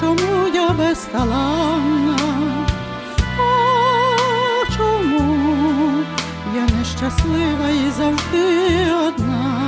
чому я безталанна, А чому я нещаслива і завжди одна.